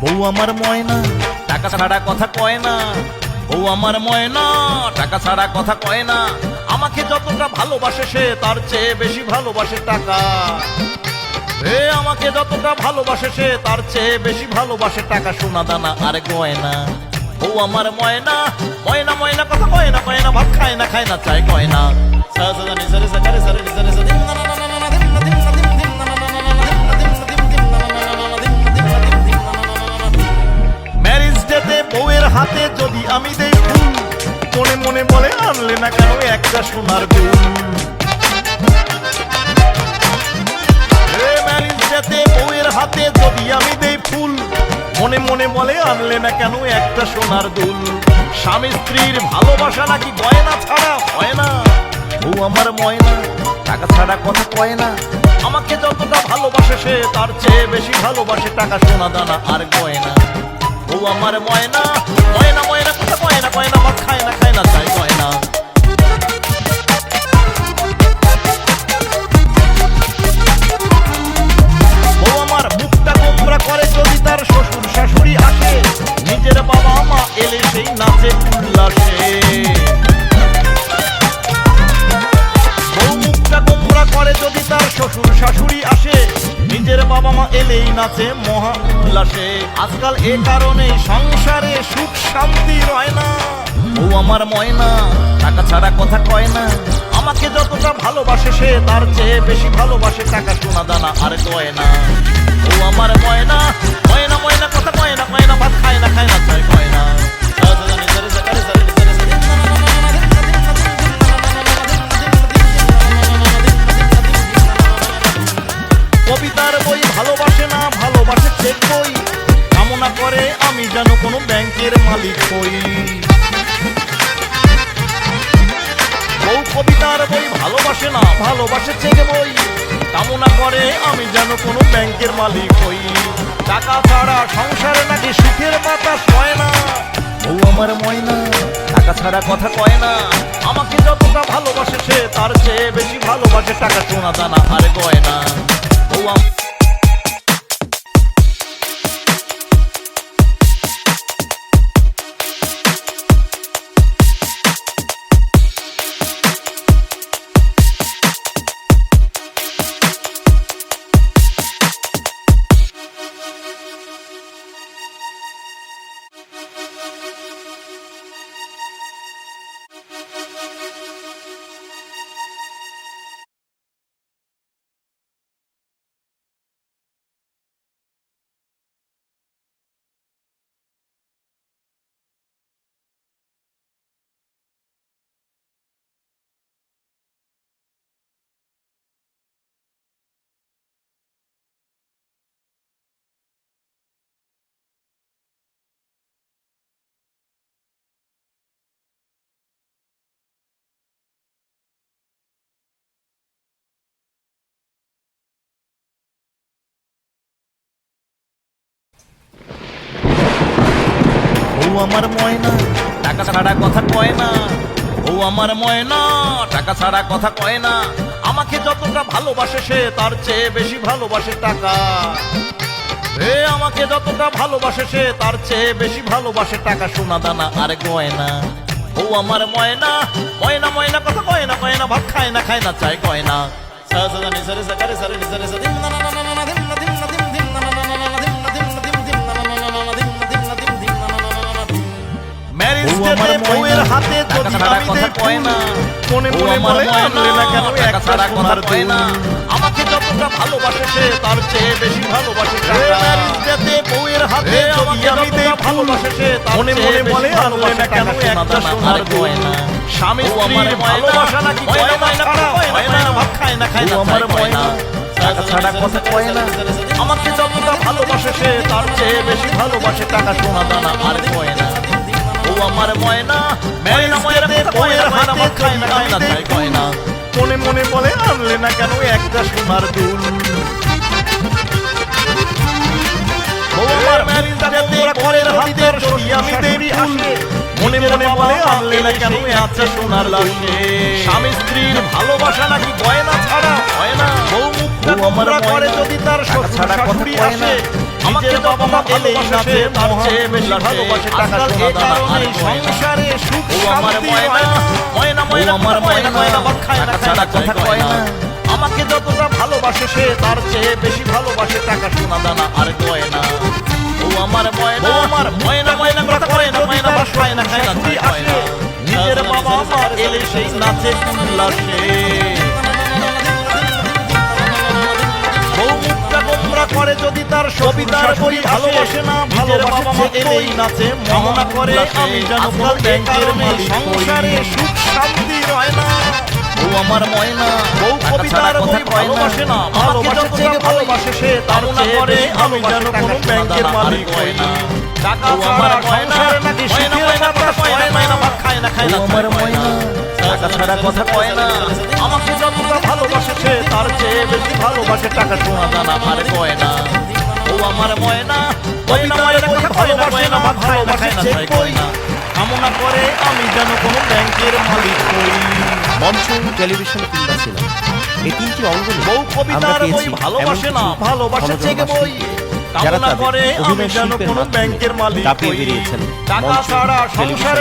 বউ আমার ময়না, টাকা ছাড়া কথা কয় না। বউ আমার ময়না, টাকা ছাড়া কথা কয় না। আমাকে যতটা ভালোবাসে সে, তার চেয়ে বেশি ভালোবাসে টাকা। এ, আমাকে যতটা ভালোবাসে সে, তার চেয়ে বেশি ভালোবাসে টাকা, সোনা, দানা আর গয়না। বউ আমার ময়না ময়না ময়না, কথা কয় না কয় না, ভাত খায় না খায় না, চায়, কয় না। হাতে যদি আমি ফুল মনে মনে বলে আনলে না কেন একটা সোনার বউয়ের হাতে যদি আমি দেই ফুল, মনে মনে বলে আনলে না কেন একটা সোনার দুল। স্বামী স্ত্রীর ভালোবাসা নাকি গয়না ছাড়া হয় না? বউ আমার ময়না, টাকা ছাড়া কথা কয় না। আমাকে যতটা ভালোবাসে সে, তার চেয়ে বেশি ভালোবাসে টাকা, সোনা, দানা আর গয়না। বউ আমার ময়না ময়না ময়না কথা বাবা নাচে মহা উল্লাসে। আজকাল এ কারণে সংসারে সুখ শান্তি রয় না। ও আমার ময়না, টাকা ছাড়া কথা কয় না। আমাকে যতটা ভালোবাসে সে, তার চেয়ে বেশি ভালোবাসে টাকা, সোনা, দানা আর কয় না ও আমার ময়না ময়না ময়না, কথা কয় না কয় না, ভাত খায় না খায় না। মালিক হই বউ কবিতার বই ভালোবাসে না, ভালোবাসে চেক বই। কামনা করে আমি যেন কোনো ব্যাংকের মালিক হই। টাকা ছাড়া সংসারে নাকি সুখের বাতাস হয় না। বউ আমার ময়না, টাকা ছাড়া কথা কয় না। আমাকে যতটা ভালোবাসে সে, তার চেয়ে বেশি ভালোবাসে টাকা চোনা দানা আর গয়না। বউ আমার ময়না টাকা ছাড়া কথা কয় না বউ আমার ময়না টাকা ছাড়া কথা কয় না আমাকে যতটা ভালোবাসে সে তার চেয়ে বেশি ভালোবাসে টাকা এ আমাকে যতটা ভালোবাসে সে তার চেয়ে বেশি ভালোবাসে টাকা সোনা দানা আর গয়না ও আমার ময়না ময়না ময়না কথা কয় না কয় না ভাত খায় না খায় না চায় কয় না সা সা নি সা রে সা গা রে সা রে নি সা রে সা যদি কয় না। মনে মনে বলে আনলে না কেন সোনার কয় না। আমাকে যতটা ভালোবাসে সে তার চেয়ে বেশি ভালোবাসে বউয়ের হাতে যদি আমি দেই ভালোবাসে সে মনে মনে বলে আনলে না কেন একটা সোনার গয়না। স্বামী স্ত্রীর ভালোবাসা নাকি ছাড়া? হয় না ভাত খায় না খায় না আমার টাকা ছাড়া কথা কয় না। আমাকে যতটা ভালোবাসে সে তার চেয়ে বেশি ভালোবাসে টাকা সোনা দানা আর গয়না। ও আমার ময়না ময়না ময়না বউয়ের হাতে আমার খায় না খায় না চাই গয়না মনে মনে বলে আনলে না কেন একটা সোনার দুল? মনে মনে বলে আনলে না কেন একটা সোনার লাশে স্বামী স্ত্রীর ভালোবাসা নাকি গয়না ছাড়া? হয় না বউ মুখটা আমার করে যদি তার শ্বশুর শাশুড়ি আসে। আমাকে বাবা এলেই নাচে ভালোবাসে টাকা সোনা দানা আর সংসারে সুখ আমার ময়না ময়না ময়না আমার ময়না খায় না ছাড়া কথা কয় না। আমাকে যতটা ভালোবাসে সে তার চেয়ে বেশি ভালোবাসে টাকা সোনা দানা আর কয় না ও আমার ময়না আমার ময়না ময়না কথা করে না ময়না ভাত খায় না খায় না। নিজের বাবা মা এলে সেই নাচে উল্লাসে। গোমরা করে যদি তার সবিতার বই ভালোবাসে না ভালোবাসে মা এলেই নাচে মহনা করে আমি কোনো ব্যাংকের মালিক সংসারে সুখ শান্তি রয় না ও আমার ময়না বউ কবিতার বই ভালোবাসে না ভালোবাসে চেয়ে ভালোবাসে সে তার করে আমি যেন কোনো ব্যাংকের মালিক হই না টাকা আমার ময়না নাকি কথা না খায় না খায় না আমার ময়না টাকা ছাড়া কথা কয় না। আমাকে যতটা ভালোবাসেছে তার চেয়ে বেশি ভালোবাসে টাকা সোনা দানা আর কয় না। ও আমার ময়না কথা না ভাত খায় না খায় না তাই কয় না। কামনা করে আমি যেন কোনো ব্যাংকের মালিক হই। মঞ্চ টেলিভিশন কিংবা সিনেমা। এই তিনটি অঙ্গনে বউ কবিতার বই ভালোবাসে না ভালোবাসে চেগে বই। যারা তাদের অভিনয় শিল্পের মাধ্যমে ব্যাংকের মালিক দাপিয়ে হই। বেরিয়েছেন মঞ্চ, টেলিভিশন